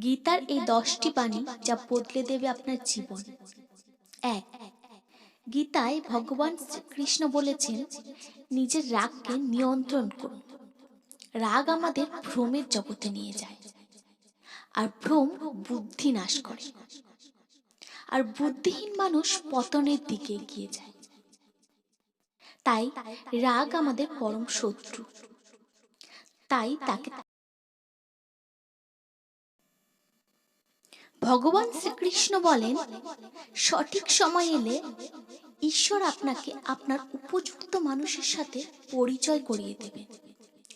গীতার এই দশটি বাণী যা বদলে দেবে আপনার জীবন। এক গীতায় ভগবান কৃষ্ণ বলেছেন নিজের রাগকে নিয়ন্ত্রণ করুন। রাগ আমাদের ভ্রমের জগতে নিয়ে যায়। আর ভ্রম বুদ্ধি নাশ করে। আর বুদ্ধিহীন মানুষ পতনের দিকে এগিয়ে যায়। তাই রাগ আমাদের পরম শত্রু। তাই তাকে ভগবান শ্রীকৃষ্ণ বলেন, সঠিক সময় এলে ঈশ্বর আপনাকে আপনার উপযুক্ত মানুষের সাথে পরিচয় করিয়ে দেবে।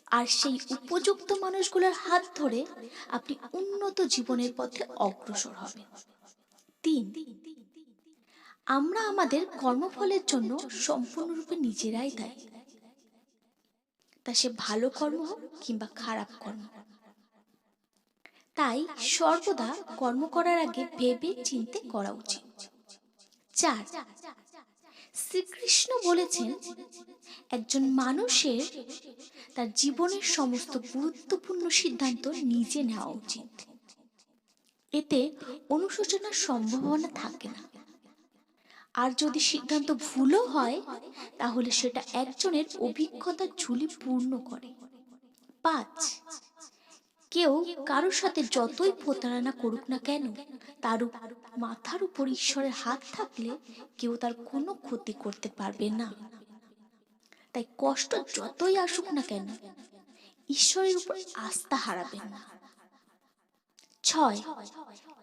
আর সেই উপযুক্ত মানুষগুলোর হাত ধরে আপনি উন্নত জীবনের পথে অগ্রসর হবেন। তিন, আমরা আমাদের কর্মফলের জন্য সম্পূর্ণরূপে নিজেরাই দায়ী। তা সে ভালো কর্ম হোক কিংবা খারাপ কর্ম তাই সর্বদা কর্ম করার আগে ভেবে চিনতে করা উচিত। চার, শ্রীকৃষ্ণ বলেছেন, একজন মানুষের তার জীবনের সমস্ত গুরুত্বপূর্ণ সিদ্ধান্ত নিজে নেওয়া উচিত। এতে অনুশোচনার সম্ভাবনা থাকে না। আর যদি সিদ্ধান্ত ভুলও হয়, তাহলে সেটা একজনের অভিজ্ঞতার ঝুলি পূর্ণ করে। পাঁচ কেউ কারোর সাথে যতই প্রতারণা করুক না কেন, তার মাথার উপর ঈশ্বরের হাত থাকলে কেউ তার কোনো ক্ষতি করতে পারবে না। তাই কষ্ট যতই আসুক না কেন, ঈশ্বরের উপর আস্থা হারাবেন না। ছয়,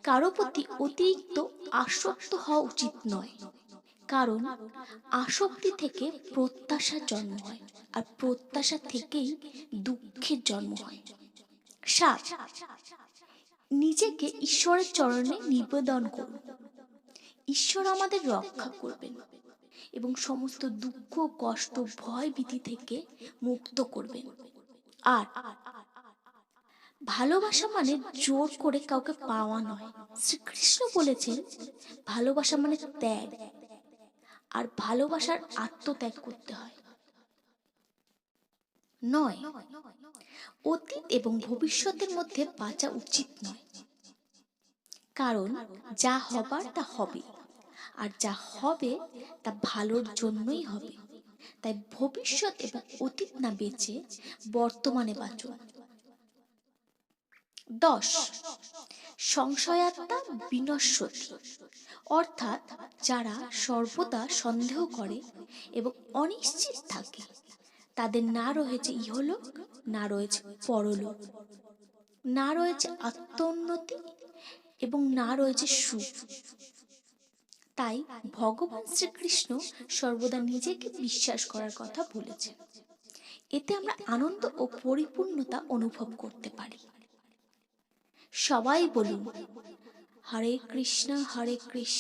কারও প্রতি অতিরিক্ত আসক্ত হওয়া উচিত নয়, কারণ আসক্তি থেকে প্রত্যাশার জন্ম হয়, আর প্রত্যাশা থেকেই দুঃখের জন্ম হয়। সাত নিজেকে ঈশ্বরের চরণে নিবেদন করুন। ঈশ্বর আমাদের রক্ষা করবেন এবং সমস্ত দুঃখ, কষ্ট, ভয় ভীতি থেকে মুক্ত করবেন। আর ভালোবাসা মানে জোর করে কাউকে পাওয়া নয়। শ্রীকৃষ্ণ বলেছেন, ভালোবাসা মানে ত্যাগ। আর ভালোবাসার আত্মত্যাগ করতে হয়। নয়। অতীত এবং ভবিষ্যতের মধ্যে বাঁচা উচিত নয়। কারণ যা হবার তা হবে, আর যা হবে তা ভালোর জন্যই হবে। তাই ভবিষ্যৎ এবং অতীত না বেঁচে বর্তমানে বাঁচুন দশ। সংশয়াত্মা বিনশ্বতী, অর্থাৎ যারা সর্বদা সন্দেহ করে এবং অনিশ্চিত থাকে। তাদের না রয়েছে ইহলোক, না রয়েছে পরলোক। না রয়েছে আত্মোন্নতি এবং না রয়েছে সুখ। তাই ভগবান শ্রীকৃষ্ণ সর্বদা নিজেকে বিশ্বাস করার কথা বলেছেন। এতে আমরা আনন্দ ও পরিপূর্ণতা অনুভব করতে পারি। সবাই বলুন, হরে কৃষ্ণ হরে কৃষ্ণ।